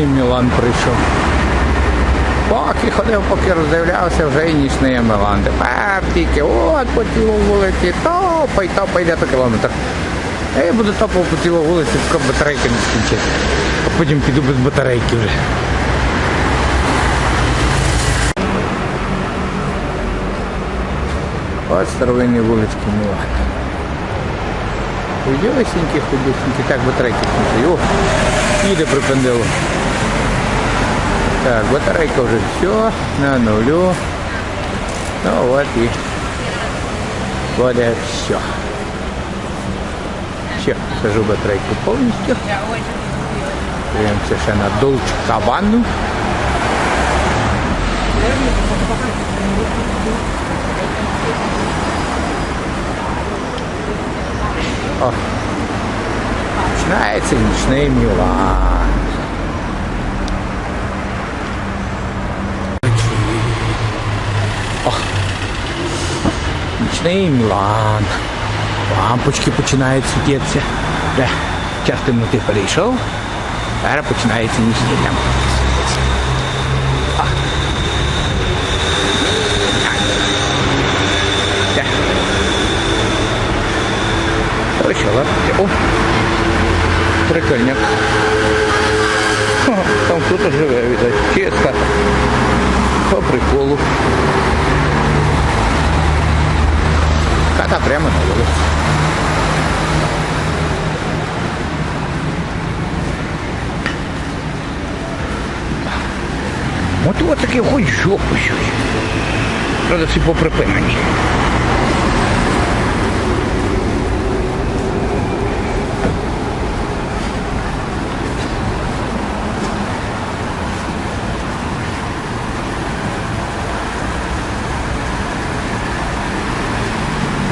Мілан прийшов. Поки ходив, поки роздивлявся, вже і нічний Мілан. Тепер тільки от по цій вулиці, топай, топай, йде то кілометр. Я буду топав по цій вулиці, поки батарейки не скінчить. А потім піду без батарейки вже. От старовинні вулички Мілана. Худюсінькі, худюсінькі. Так, батарейки скінчить. О, їде припендило. Так, батарейка вже все, на нулю. Ну от і буде все. Все, сажу батарейку повністю. Дивимося ще на Dolce Кабану. О, починається нічний Мілан. Нічний Мілан. Лампочки починають світитися. Де час темноти перейшов. Зараз починається нічний. О. Де? Ось що. О! Прикольняк. О, Там хтось живе, видать. Чисто. По приколу. Прямо на вулиці. От таке хоч жопу сюди. Правда, всі поприпинені.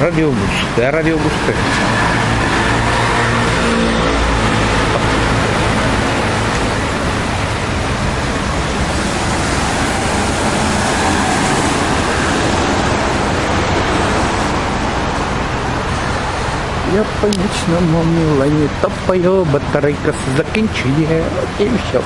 Радіобус. Де радіобус? Ти? Я по нічному мілані топаю, батарейка закінчує і все.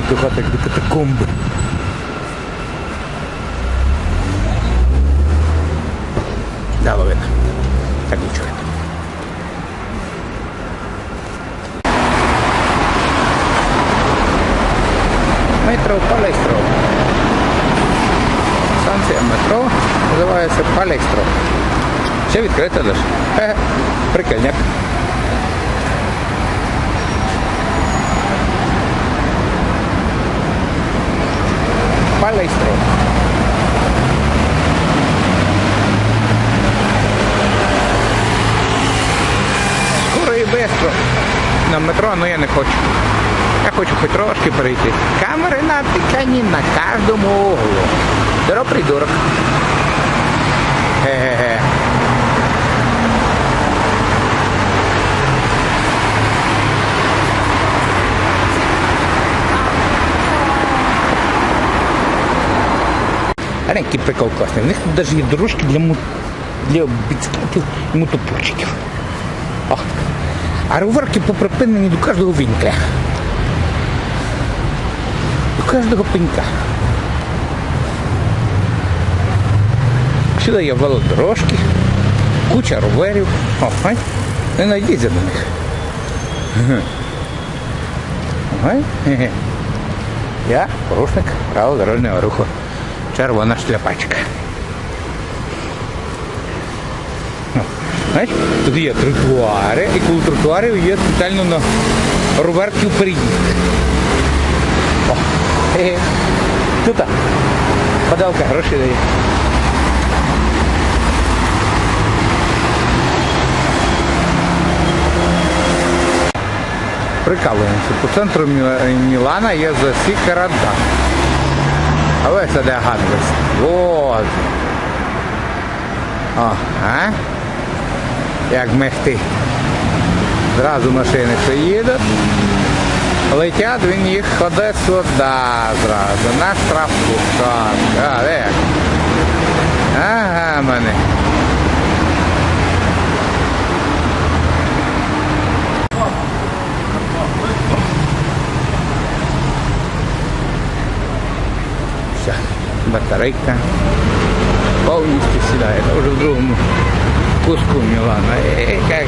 Вихід до хати, як до катакомби. Дало видно. Так нічого. Метро Палестро. Станція метро називається Палестро. Все відкрито лише. Хе-хе. Прикольняк. Палестро. Скоро і швидко На метро, але я не хочу. Я хочу хоч трошки перейти. Камери натикані на кожному углу. Здоров, придурок. Ге-ге-ге. А який прикол класний. У них тут навіть є дорожки для, му... для біцикletів і мотопульчиків. А роверки поприпинені до кожного вінкля. До кожного пенька. Сюди є велодорожки, куча роверів. О, не найдіться до них. Хе-хе. Я порушник правил дорожнього руху. Червона шляпачка. О, Знаєш, тут є тротуари, і коло тротуарів є спеціально на роверків переїзд. О. Тут. Подалка гроші дає. Прикалуємося. По центру Мілана є засіка А ось де гадость. Вот. О, а? Як мехти. Зразу машини приїдуть. Летять, він їх ходить сюди зразу. На штрафплощадку. А, де? Все, батарейка повністю сідає. Це вже в другому куску Мілана. Ей, як